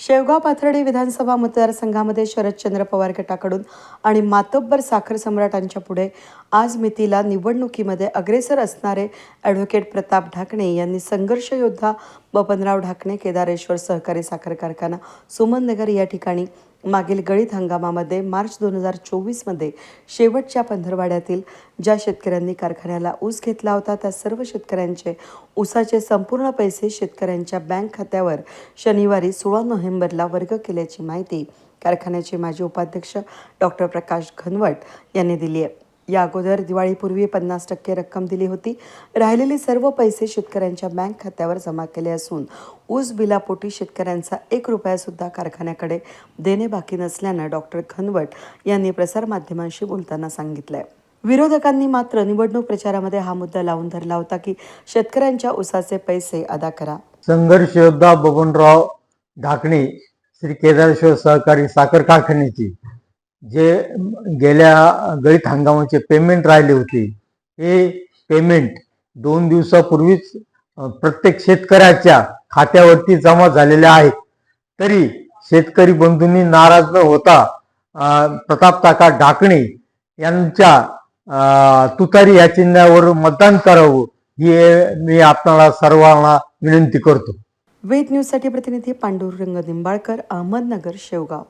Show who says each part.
Speaker 1: शेवगाव पाथर्डी विधानसभा मतदारसंघामध्ये शरदचंद्र पवार गटाकडून आणि मातब्बर साखर सम्राटांच्या पुढे आज मितीला निवडणुकीमध्ये अग्रेसर असणारे ॲडव्होकेट प्रताप ढाकणे यांनी संघर्ष योद्धा बबनराव ढाकणे केदारेश्वर सहकारी साखर कारखाना सुमननगर या ठिकाणी मागील गळीत हंगामामध्ये मार्च दोन हजार चोवीसमध्ये शेवटच्या पंधरवाड्यातील ज्या शेतकऱ्यांनी कारखान्याला ऊस घेतला होता त्या सर्व शेतकऱ्यांचे ऊसाचे संपूर्ण पैसे शेतकऱ्यांच्या बँक खात्यावर शनिवारी सोळा नोव्हेंबरला वर्ग केल्याची माहिती कारखान्याचे माजी उपाध्यक्ष डॉक्टर प्रकाश घनवट यांनी दिली आहे. या अगोदर दिवाळीपूर्वी पन्नास टक्के रक्कम दिली होती. राहिलेले सर्व पैसे शेतकऱ्यांच्या बँक खात्यावर जमा केले असून ऊस बिलापोटी शेतकऱ्यांचा एक रुपयासुद्धा कारखान्याकडे देणे बाकी नसल्यानं डॉक्टर खनवट यांनी प्रसारमाध्यमांशी बोलताना सांगितलंय. विरोधकांनी मात्र निवडणूक प्रचारामध्ये हा मुद्दा लावून धरला होता की शेतकऱ्यांच्या ऊसाचे पैसे अदा करा.
Speaker 2: संघर्ष योद्धा बबनराव ढाकणे श्री केदारेश्वर सहकारी साखर कारखान्याची जे गेल्या गळीत हंगामाचे पेमेंट राहिले होते हे पेमेंट दोन दिवसापूर्वीच प्रत्येक शेतकऱ्याच्या खात्यावरती जमा झालेले आहेत. तरी शेतकरी बंधूंनी नाराज न होता प्रताप काका ढाकणे यांच्या तुतारी या चिन्हावर मतदान करावं ही मी आपणाला सर्वांना विनंती करतो.
Speaker 1: वेद न्यूजसाठी प्रतिनिधी पांडुरंग निंबाळकर अहमदनगर शेवगाव.